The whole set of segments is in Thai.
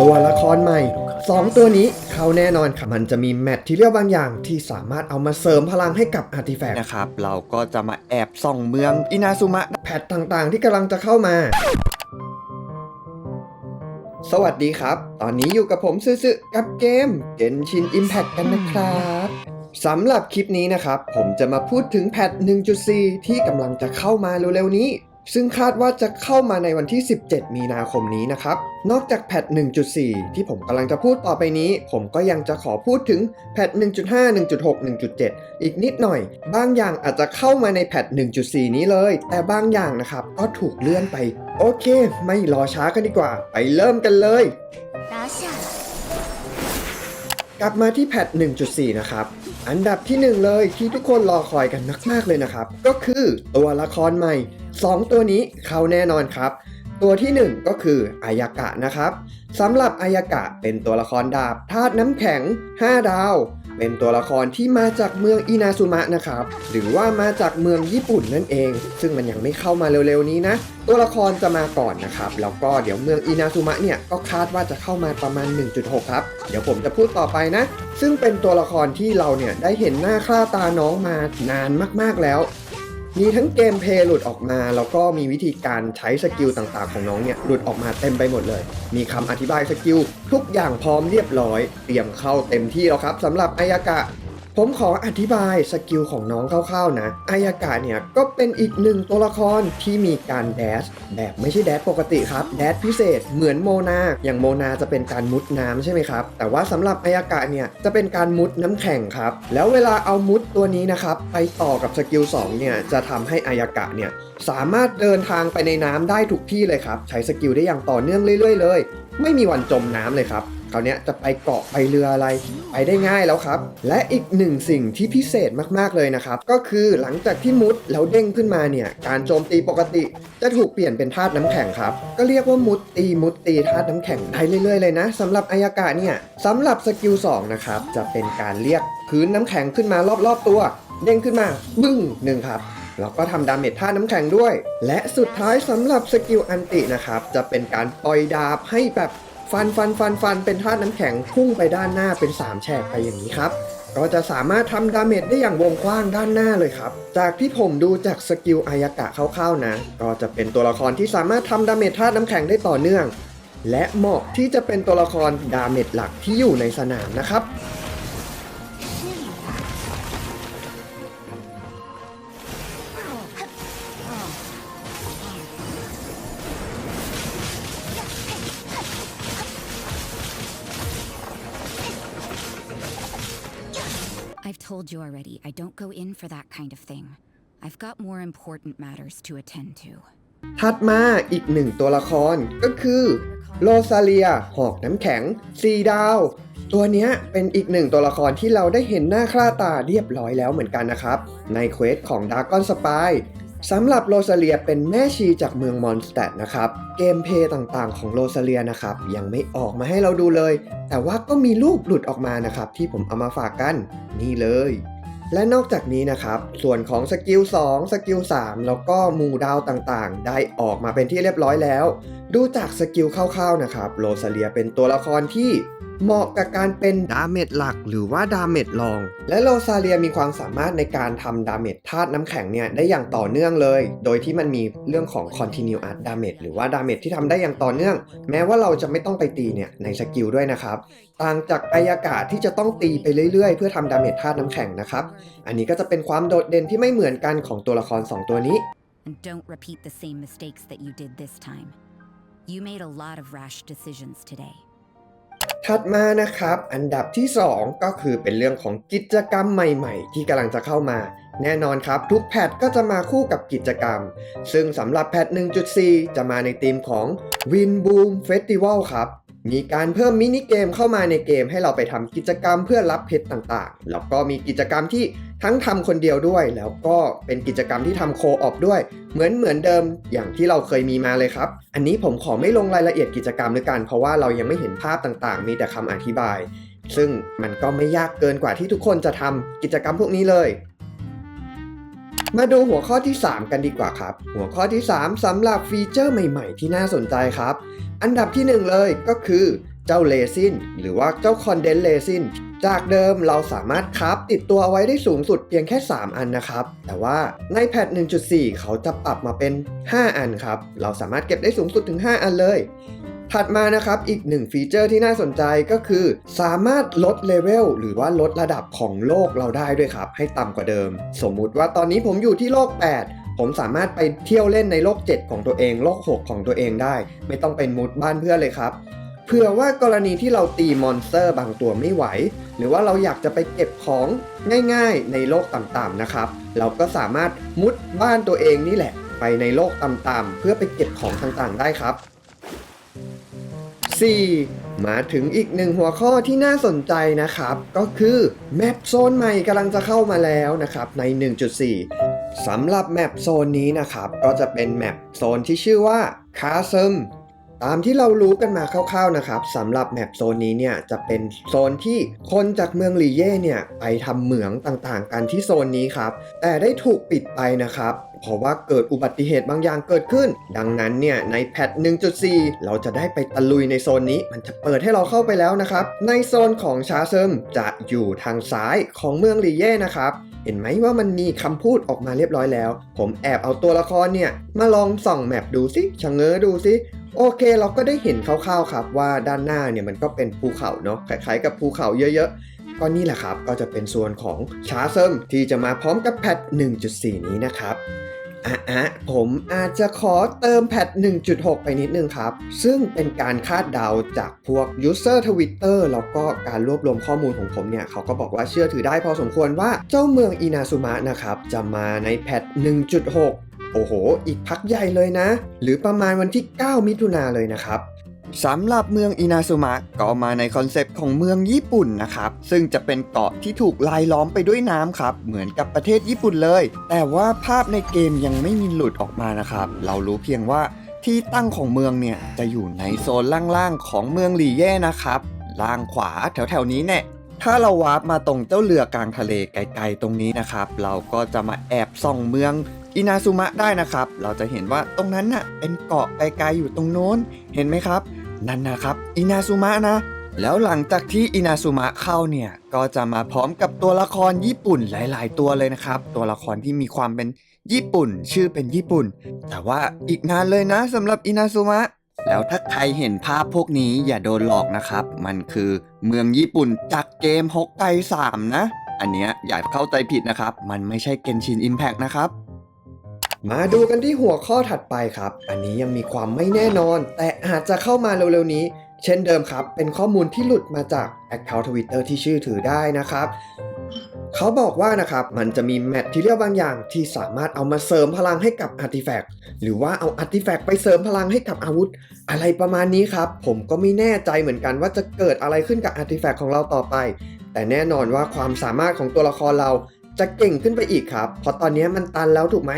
ตัวละครใหม่ 2 ตัวนี้เขาแน่นอนค่ะมันจะมีแมทที่เรียกบางอย่าง ที่สามารถเอามาเสริมพลังให้กับอาร์ติแฟกต์นะครับ เราก็จะมาแอบส่องเมืองอินาซุมะแพทต่างๆ ที่กำลังจะเข้ามา สวัสดีครับ ตอนนี้อยู่กับผมซื่อๆกับเกม Genshin Impact กันนะครับสำหรับคลิปนี้นะครับ ผมจะมาพูดถึงแพท 1.4 ที่กำลังจะเข้ามาเร็วๆนี้ ซึ่งคาดว่าจะเข้ามาในวันที่ 17 มีนาคมนี้นะครับ นอกจากแพท 1.4 ที่ผมกำลังจะพูดต่อไปนี้ ผมก็ยังจะขอพูดถึงแพท 1.5 1.6 1.7 อีกนิดหน่อย บางอย่างอาจจะเข้ามาในแพท 1.4 นี้เลย แต่บางอย่างนะครับก็ถูกเลื่อนไป โอเค ไม่รอช้ากันดีกว่า ไปเริ่มกันเลยกลับมาที่แพท 1.4 นะครับอันดับที่ 1 เลยที่ทุกคนรอคอยกันมากๆเลยนะครับ ก็คือตัวละครใหม่ 2 ตัวนี้เข้าแน่นอนครับ ตัวที่ 1 ก็คืออายากะนะครับสำหรับอายากะเป็นตัวละครดาบธาตุน้ำแข็ง 5 ดาว เป็นตัวละครที่มาจากเมืองอินาซุมะนะครับ หรือว่ามาจากเมืองญี่ปุ่นนั่นเอง ซึ่งมันยังไม่เข้ามาเร็วๆนี้นะ ตัวละครจะมาก่อนนะครับ แล้วก็เดี๋ยวเมืองอินาซุมะเนี่ยก็คาดว่าจะเข้ามาประมาณ 1.6 ครับ เดี๋ยวผมจะพูดต่อไปนะ ซึ่งเป็นตัวละครที่เราเนี่ยได้เห็นหน้าค่าตาน้องมานานมากๆแล้ว มีทั้งเกมเพลย์หลุดออกมา แล้วก็มีวิธีการใช้สกิลต่างๆ ของน้องเนี่ยหลุดออกมาเต็มไปหมดเลย มีคำอธิบายสกิลทุกอย่างพร้อมเรียบร้อย เตรียมเข้าเต็มที่แล้วครับสำหรับอายากะ ผมขออธิบายสกิลของน้องคร่าวๆนะอายากะเนี่ยก็เป็นอีกหนึ่งตัวละครที่มีการแดชแบบไม่ใช่แดชปกติครับแดชพิเศษเหมือนโมนาอย่างโมนาจะเป็นการมุดน้ำใช่ไหมครับ แต่ว่าสำหรับอายากะเนี่ยจะเป็นการมุดน้ำแข็งครับ แล้วเวลาเอามุดตัวนี้นะครับไปต่อกับสกิล2เนี่ยจะทำให้อายากะเนี่ยสามารถเดินทางไปในน้ำได้ทุกที่เลยครับ ใช้สกิลได้อย่างต่อเนื่องเรื่อยๆเลย ไม่มีวันจมน้ำเลยครับ คราวนี้จะไปเกาะไปเรืออะไรไปได้ง่ายแล้วครับ และอีกหนึ่งสิ่งที่พิเศษมากๆเลยนะครับ ก็คือหลังจากที่มุดแล้วเด้งขึ้นมาเนี่ยการโจมตีปกติจะถูกเปลี่ยนเป็นธาตุน้ำแข็งครับ ก็เรียกว่ามุดตีมุดตีธาตุน้ำแข็งได้เรื่อยๆเลยนะสำหรับอายากะเนี่ยสำหรับสกิล2นะครับจะเป็นการเรียกพื้นน้ำแข็งขึ้นมารอบๆตัว เด้งขึ้นมาบึ้งหนึ่งครับแล้วก็ทำดาเมจท่าน้ำแข็งด้วย และสุดท้ายสำหรับสกิลอันตินะครับ จะเป็นการปล่อยดาบให้แบบ ฟันฟันฟันฟันเป็นธาตุน้ำแข็งพุ่งไปด้านหน้าเป็น 3 แฉกไปอย่างนี้ครับ ก็จะสามารถทำดาเมจได้อย่างวงกว้างด้านหน้าเลยครับ จากที่ผมดูจากสกิลอายากะคร่าวๆนะ ก็จะเป็นตัวละครที่สามารถทำดาเมจธาตุน้ำแข็งได้ต่อเนื่อง และเหมาะที่จะเป็นตัวละครดาเมจหลักที่อยู่ในสนามนะครับ told you already, I don't go in for that kind of thing. I've got more important matters to attend to. ถัดมาอีกหนึ่งตัวละครก็คือโรซาเลียหอกน้ำแข็งซีดาว ตัวนี้เป็นอีกหนึ่งตัวละครที่เราได้เห็นหน้าค่าตาเรียบร้อยแล้วเหมือนกันนะครับ ในเควสของดาร์กอนสปาย สำหรับโรซาเลียเป็นแม่ชีจากเมืองมอนสเตดนะครับ เกมเพย์ต่างๆของโรซาเลียนะครับ ยังไม่ออกมาให้เราดูเลย แต่ว่าก็มีรูปหลุดออกมานะครับ ที่ผมเอามาฝากกัน นี่เลย และนอกจากนี้นะครับ ส่วนของสกิล2สกิล3แล้วก็หมู่ดาวต่างๆ ได้ออกมาเป็นที่เรียบร้อยแล้ว ดูจากสกิลคร่าวๆนะครับโรซาเลียเป็นตัวละครที่ เหมาะกับการเป็นดาเมจหลักหรือว่าดาเมจรอง และโรซาเลียมีความสามารถในการทำดาเมจธาตุน้ำแข็งเนี่ยได้อย่างต่อเนื่องเลย โดยที่มันมีเรื่องของ continuous damage หรือว่าดาเมจที่ทำได้อย่างต่อเนื่อง แม้ว่าเราจะไม่ต้องไปตีเนี่ยในสกิลด้วยนะครับ ต่างจากอายากาศที่จะต้องตีไปเรื่อยๆ เพื่อทำดาเมจธาตุน้ำแข็งนะครับ อันนี้ก็จะเป็นความโดดเด่นที่ไม่เหมือนกันของตัวละคร 2 ตัวนี้ And don't repeat the same mistakes that you did this time. You made a lot of rash decisions today. ถัดมานะครับ อันดับที่ 2 ก็คือเป็นเรื่องของกิจกรรมใหม่ๆ ที่กำลังจะเข้ามา แน่นอนครับ ทุกแพทก็จะมาคู่กับกิจกรรม ซึ่งสำหรับแพท1.4 จะมาในธีมของ Win Boom Festival ครับ มีการเพิ่มมินิเกมเข้ามาในเกมให้เราไปทำกิจกรรมเพื่อรับเพชรต่างๆ แล้วก็มีกิจกรรมที่ทั้งทำคนเดียวด้วย แล้วก็เป็นกิจกรรมที่ทำโคออฟด้วย เหมือนเหมือนเดิมอย่างที่เราเคยมีมาเลยครับ อันนี้ผมขอไม่ลงรายละเอียดกิจกรรมด้วยกัน เพราะว่าเรายังไม่เห็นภาพต่างๆ มีแต่คำอธิบาย ซึ่งมันก็ไม่ยากเกินกว่าที่ทุกคนจะทำกิจกรรมพวกนี้เลยมาดูหัวข้อที่ 3 กันดีกว่าครับ หัวข้อที่ 3สำหรับฟีเจอร์ใหม่ ๆ ที่น่าสนใจครับ อันดับที่ 1 เลยก็คือเจ้าเลซินหรือว่าเจ้าคอนเดนเลซินจากเดิมเราสามารถคราฟติดตัวไว้ได้สูงสุดเพียงแค่ 3 อันนะครับ แต่ว่าในแพท 1.4 เขาจะปรับมาเป็น 5 อันครับ เราสามารถเก็บได้สูงสุดถึง 5 อันเลย ถัดมานะครับ อีกหนึ่งฟีเจอร์ที่น่าสนใจก็คือ สามารถลดเลเวลหรือว่าลดระดับของโลกเราได้ด้วยครับ ให้ต่ำกว่าเดิม สมมุติว่าตอนนี้ผมอยู่ที่โลก 8 ผมสามารถไปเที่ยวเล่นในโลก 7 ของตัวเอง โลก 6 ของตัวเองได้ ไม่ต้องเป็นมุดบ้านเพื่อนเลยครับเผื่อว่ากรณีที่เราตีมอนสเตอร์บางตัวไม่ไหว หรือว่าเราอยากจะไปเก็บของง่ายๆในโลกต่ำๆนะครับ เราก็สามารถมุดบ้านตัวเองนี่แหละ ไปในโลกต่ำๆเพื่อไปเก็บของต่างๆได้ครับ 4. มาถึงอีกหนึ่งหัวข้อที่น่าสนใจนะครับ ก็คือแมปโซนใหม่กำลังจะเข้ามาแล้วนะครับใน 1.4 สำหรับแมปโซนนี้นะครับ ก็จะเป็นแมปโซนที่ชื่อว่าคาซึมตามที่เรารู้กันมาคร่าวๆนะครับสำหรับแมปโซนนี้เนี่ยจะเป็นโซนที่คนจากเมืองลีเย่เนี่ยไปทำเหมืองต่างๆ กันที่โซนนี้ครับ แต่ได้ถูกปิดไปนะครับเพราะว่าเกิดอุบัติเหตุบางอย่างเกิดขึ้น ดังนั้นเนี่ยในแพท 1.4 เราจะได้ไปตะลุยในโซนนี้ มันจะเปิดให้เราเข้าไปแล้วนะครับ ในโซนของชาเซิมจะอยู่ทางซ้ายของเมืองลีเย่นะครับ เห็นไหมว่ามันมีคำพูดออกมาเรียบร้อยแล้ว ผมแอบเอาตัวละครเนี่ย มาลองส่องแมปดูสิชะเง้อดูสิโอเคเราก็ได้เห็นคร่าวๆครับว่าด้านหน้าเนี่ยมันก็เป็นภูเขาเนาะคล้ายๆกับภูเขาเยอะๆ ก็นี่แหละครับก็จะเป็นส่วนของชาเซิมที่จะมาพร้อมกับแพท 1.4 นี้นะครับ อะอะผมอาจจะขอเติมแพท 1.6 ไปนิดนึงครับ ซึ่งเป็นการคาดเดาจากพวก User Twitter แล้วก็การรวบรวมข้อมูลของผมเนี่ย เขาก็บอกว่าเชื่อถือได้พอสมควรว่าเจ้าเมืองอินาซุมะนะครับ จะมาในแพท 1.6 โอ้โห อีกพักใหญ่เลยนะ หรือประมาณวันที่ 9 มิถุนาเลยนะครับ สำหรับเมืองอินาซุมะก็มาในคอนเซปต์ของเมืองญี่ปุ่นนะครับ ซึ่งจะเป็นเกาะที่ถูกลายล้อมไปด้วยน้ำครับ เหมือนกับประเทศญี่ปุ่นเลย แต่ว่าภาพในเกมยังไม่มีหลุดออกมานะครับ เรารู้เพียงว่าที่ตั้งของเมืองเนี่ยจะอยู่ในโซนล่างๆของเมืองหลี่เย่นะครับ ล่างขวาแถวๆนี้เนี่ยถ้าเราวาร์ปมาตรงเจ้าเรือกลางทะเลไกลๆตรงนี้นะครับ เราก็จะมาแอบส่องเมืองอินาซุมะได้นะครับ เราจะเห็นว่าตรงนั้นน่ะเป็นเกาะไกลๆอยู่ตรงโน้น เห็นไหมครับ นั่นนะครับอินาซุมะนะ แล้วหลังจากที่อินาซุมะเข้าเนี่ย ก็จะมาพร้อมกับตัวละครญี่ปุ่นหลาย ๆ ตัวเลยนะครับ ตัวละครที่มีความเป็นญี่ปุ่น ชื่อเป็นญี่ปุ่น แต่ว่าอีกนานเลยนะสำหรับอินาซุมะแล้วถ้าใครเห็นภาพพวกนี้อย่าโดนหลอกนะครับ มันคือเมืองญี่ปุ่นจากเกมฮอกไก3นะ อันเนี้ยอย่าเข้าใจผิดนะครับ มันไม่ใช่เกนชินอิมแพ t นะครับ มาดูกันที่หัวข้อถัดไปครับ อันนี้ยังมีความไม่แน่นอน แต่อาจจะเข้ามาเร็วๆนี้ เช่นเดิมครับ เป็นข้อมูลที่หลุดมาจาก Account Twitter ที่ชื่อถือได้นะครับเขาบอกว่านะครับมันจะมีแมทที่เรียกบางอย่างที่สามารถเอามาเสริมพลังให้กับอาร์ติแฟกต์หรือว่าเอาอาร์ติแฟกต์ไปเสริมพลังให้กับอาวุธ อะไรประมาณนี้ครับ ผมก็ไม่แน่ใจเหมือนกันว่าจะเกิดอะไรขึ้นกับอาร์ติแฟกต์ของเราต่อไป แต่แน่นอนว่าความสามารถของตัวละครเรา จะเก่งขึ้นไปอีกครับ เพราะตอนนี้มันตันแล้วถูกไหม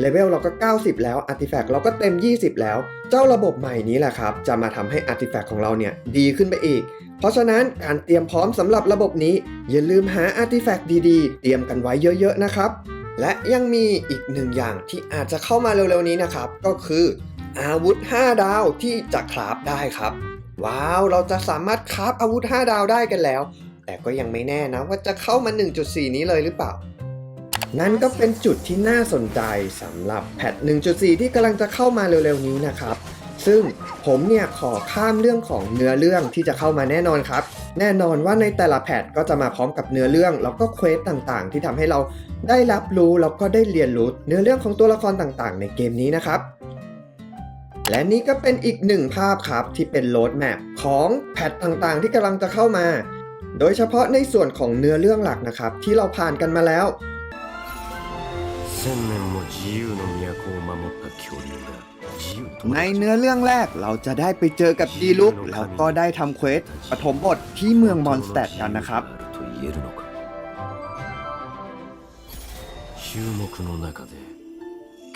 เลเวลเราก็ 90 แล้วอาร์ติแฟกต์เราก็เต็ม 20 แล้ว เจ้าระบบใหม่นี้แหละครับ จะมาทำให้อาร์ติแฟกต์ของเราเนี่ยดีขึ้นไปอีก เพราะฉะนั้นการเตรียมพร้อมสำหรับระบบนี้ อย่าลืมหาอาร์ติแฟกต์ดีๆ เตรียมกันไว้เยอะ ๆ นะครับ และยังมีอีกหนึ่งอย่างที่อาจจะเข้ามาเร็วๆนี้นะครับ ก็คืออาวุธ 5 ดาวที่จะคราฟได้ครับ ว้าว เราจะสามารถคราฟอาวุธ 5 ดาวได้กันแล้ว แต่ก็ยังไม่แน่นะว่าจะเข้ามา 1.4 นี้เลยหรือเปล่า นั่นก็เป็นจุดที่น่าสนใจสำหรับแพท 1.4 ที่กำลังจะเข้ามาเร็วๆนี้นะครับ ซึ่งผมเนี่ยขอข้ามเรื่องของเนื้อเรื่องที่จะเข้ามาแน่นอนครับ แน่นอนว่าในแต่ละแพทก็จะมาพร้อมกับเนื้อเรื่องแล้วก็เควสต่างๆ ที่ทำให้เราได้รับรู้แล้วก็ได้เรียนรู้เนื้อเรื่องของตัวละครต่างๆ ในเกมนี้นะครับและนี่ก็เป็นอีกหนึ่งภาพครับที่เป็นโรดแมพของแพทต่างๆ ที่กำลังจะเข้ามา โดยเฉพาะในส่วนของเนื้อเรื่องหลักนะครับ ที่เราผ่านกันมาแล้ว 千年も自由の都を守った恐竜が自由と ในเนื้อเรื่องแรกเราจะได้ไปเจอกับดีลุกแล้วก็ได้ทำเควสปฐมบทที่เมืองมอนสเตดกันนะครับ と言えるのか注目の中で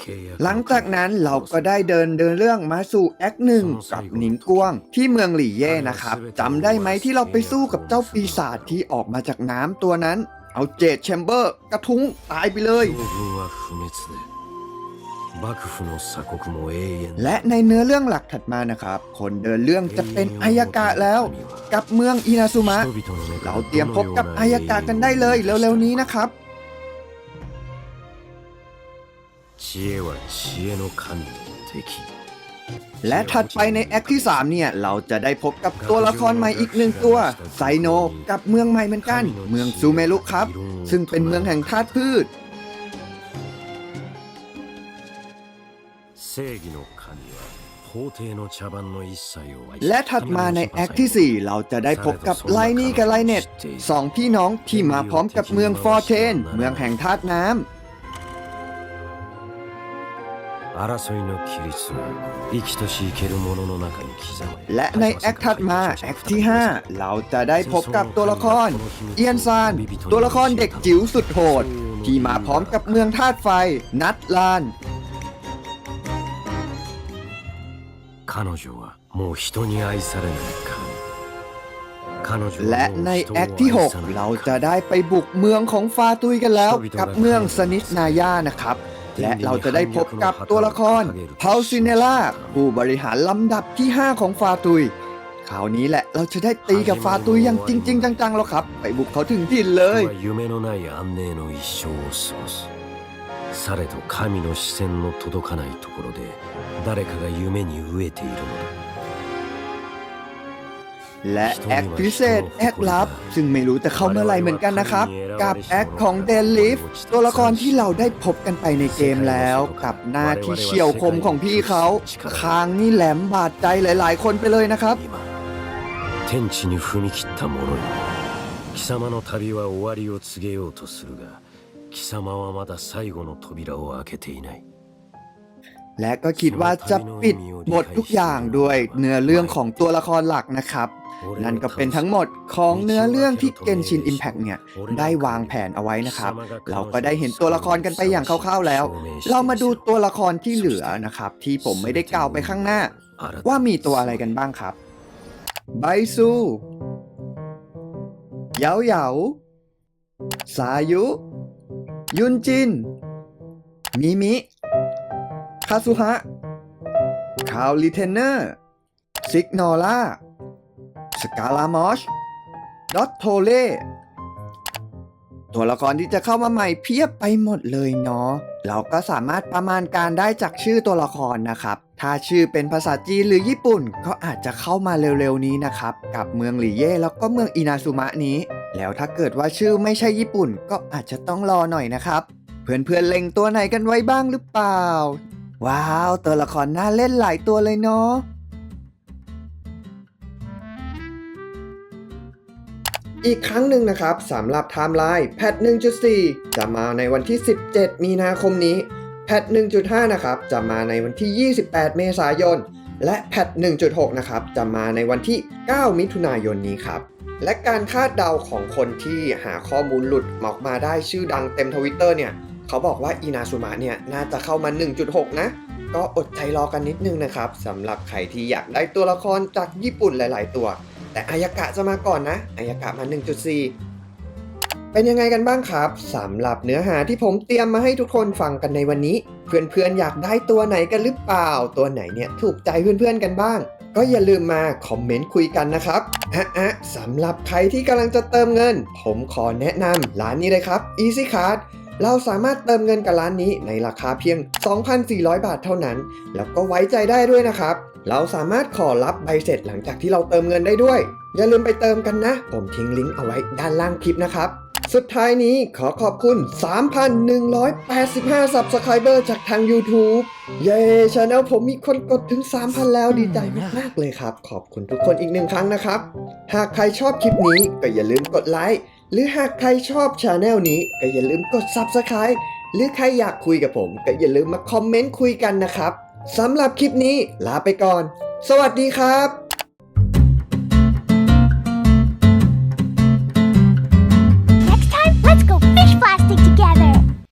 契約 หลังจากนั้นเราก็ได้เดินเดินเรื่องมาสู่แอคหนึ่งกับหนิงกวง ที่เมืองหลี่เย่นะครับจำได้ไหมที่เราไปสู้กับเจ้าปีศาจที่ออกมาจากน้ำตัวนั้น เอาเจดแชมเบอร์กระทุ้งตายไปเลย 将軍は不滅で 幕府の鎖国も永遠 และในเนื้อเรื่องหลักถัดมานะครับ คนเดินเรื่องจะเป็นอายากะแล้ว กับเมืองอินาซุมะ 人々の目か เรา ら เตรียมพบกับอายากะกันได้เลยเร็วๆนี้นะครับ 知恵は知恵の神の敵 และถัดไปในแอคที่ 3 เนี่ย เราจะได้พบกับตัวละครใหม่อีกหนึ่งตัวไซโนกับเมืองใหม่เหมือนกัน เมืองซูเมลุครับ ซึ่งเป็นเมืองแห่งธาตุพืช และถัดมาในแอคที่ 4 เราจะได้พบกับไลนี่กับไลเน็ตสองพี่น้องที่มาพร้อมกับเมืองฟอร์เทน เมืองแห่งธาตุน้ำ 争いの規律は生きとし生けるものの中に刻まれ และในแอคถัดมาแอคที่ 5 เราจะได้พบกับตัวละคร เอียนซานตัวละครเด็กจิ๋วสุดโหด ที่มาพร้อมกับเมืองธาตุไฟ นัดลาน 彼女はもう人に愛されない神彼女 และ はも ใน う人 แอค を ที่ 愛さな 6 い เราจะได้ไปบุกเมืองของฟาตุยกันแล้ว กับเมืองสนิทนายานะครับ และเราจะได้พบกับตัวละครพา l ซินเนล่าผู้บริหารลำดับที่ 5 ของฟาตุย คราวนี้แหละเราจะได้ตีกับฟาตุยอย่างจริง ๆ จังๆแล้วครับ ไปบุกเขาถึงถิ่นเลย 人は夢のない安寧の一生を過ごすされど神の視線の届かないところで誰かが夢に飢えているのだ และแอคพิเศษแอคลับ ซึ่งไม่รู้จะเข้าเมื่อไหร่เหมือนกันนะครับ กับแอคของเดนลิฟตัวละครที่เราได้พบกันไปในเกมแล้ว กับหน้าที่เฉียวคมของพี่เขาคางนี่แหลมบาดใจหลาย ๆ คนไปเลยนะครับ 今天地に踏み切った者よ貴様の旅は終わりを告げようとするが貴様はまだ最後の扉を開けていない และก็คิดว่าจะปิดหมดทุกอย่างด้วยเนื้อเรื่องของตัวละครหลักนะครับ นั่นก็เป็นทั้งหมดของเนื้อเรื่องที่ Genshin Impact เนี่ย ได้วางแผนเอาไว้นะครับ เราก็ได้เห็นตัวละครกันไปอย่างคร่าวๆแล้ว เรามาดูตัวละครที่เหลือนะครับ ที่ผมไม่ได้กล่าวไปข้างหน้า ว่ามีตัวอะไรกันบ้างครับ ไบซูเหยาเหยาสายุ ยุนจิน มิมิ คาซุฮะ คาวลิเทนเนอร์ ซิกนอล่า สกาลามอชดอตโทเล่ตัวละครที่จะเข้ามาใหม่เพียบไปหมดเลยเนาะ เราก็สามารถประมาณการได้จากชื่อตัวละครนะครับ ถ้าชื่อเป็นภาษาจีนหรือญี่ปุ่นก็อาจจะเข้ามาเร็วๆนี้นะครับ กับเมืองหลีเย่แล้วก็เมืองอินาซุมะนี้ แล้วถ้าเกิดว่าชื่อไม่ใช่ญี่ปุ่นก็อาจจะต้องรอหน่อยนะครับ เพื่อนๆเล็งตัวไหนกันไว้บ้างหรือเปล่า ว้าว ตัวละครน่าเล่นหลายตัวเลยเนาะ อีกครั้งหนึ่งนะครับสำหรับไทม์ไลน์แพท 1.4 จะมาในวันที่ 17 มีนาคมนี้ แพท 1.5 นะครับจะมาในวันที่ 28 เมษายน และแพท 1.6 นะครับจะมาในวันที่ 9 มิถุนายนนี้ครับและการคาดเดาของคนที่หาข้อมูลหลุดออกมาได้ชื่อดังเต็มทวิตเตอร์เนี่ยเขาบอกว่าอินาซุมะเนี่ยน่าจะเข้ามา 1.6 นะ ก็อดใจรอกันนิดนึงนะครับสำหรับใครที่อยากได้ตัวละครจากญี่ปุ่นหลาย ๆ ตัว แต่อายากะจะมาก่อนนะอายากะมา 1.4 เป็นยังไงกันบ้างครับสำหรับเนื้อหาที่ผมเตรียมมาให้ทุกคนฟังกันในวันนี้ เพื่อนๆอยากได้ตัวไหนกันหรือเปล่า ตัวไหนเนี่ยถูกใจเพื่อนๆกันบ้าง ก็อย่าลืมมาคอมเมนต์คุยกันนะครับอะอะสำหรับใครที่กำลังจะเติมเงิน ผมขอแนะนำร้านนี้เลยครับ Easy Card เราสามารถเติมเงินกับร้านนี้ในราคาเพียง 2,400 บาทเท่านั้น แล้วก็ไว้ใจได้ด้วยนะครับ เราสามารถขอรับใบเสร็จหลังจากที่เราเติมเงินได้ด้วย อย่าลืมไปเติมกันนะ ผมทิ้งลิงก์เอาไว้ด้านล่างคลิปนะครับ สุดท้ายนี้ขอขอบคุณ 3,185 Subscriber จากทาง YouTube เย้ช anel ผมมีคนกดถึง 3,000 แล้วดีใจมากๆเลยครับ ขอบคุณทุกคนอีกหนึ่งครั้งนะครับ หากใครชอบคลิปนี้ก็อย่าลืมกดไลค์ หรือหากใครชอบชาแนลนี้ก็อย่าลืมกด Subscribe หรือใครอยากคุยกับผม ก็อย่าลืมมาคอมเมนต์คุยกันนะครับสำหรับคลิปนี้ลาไปก่อน สวัสดีครับ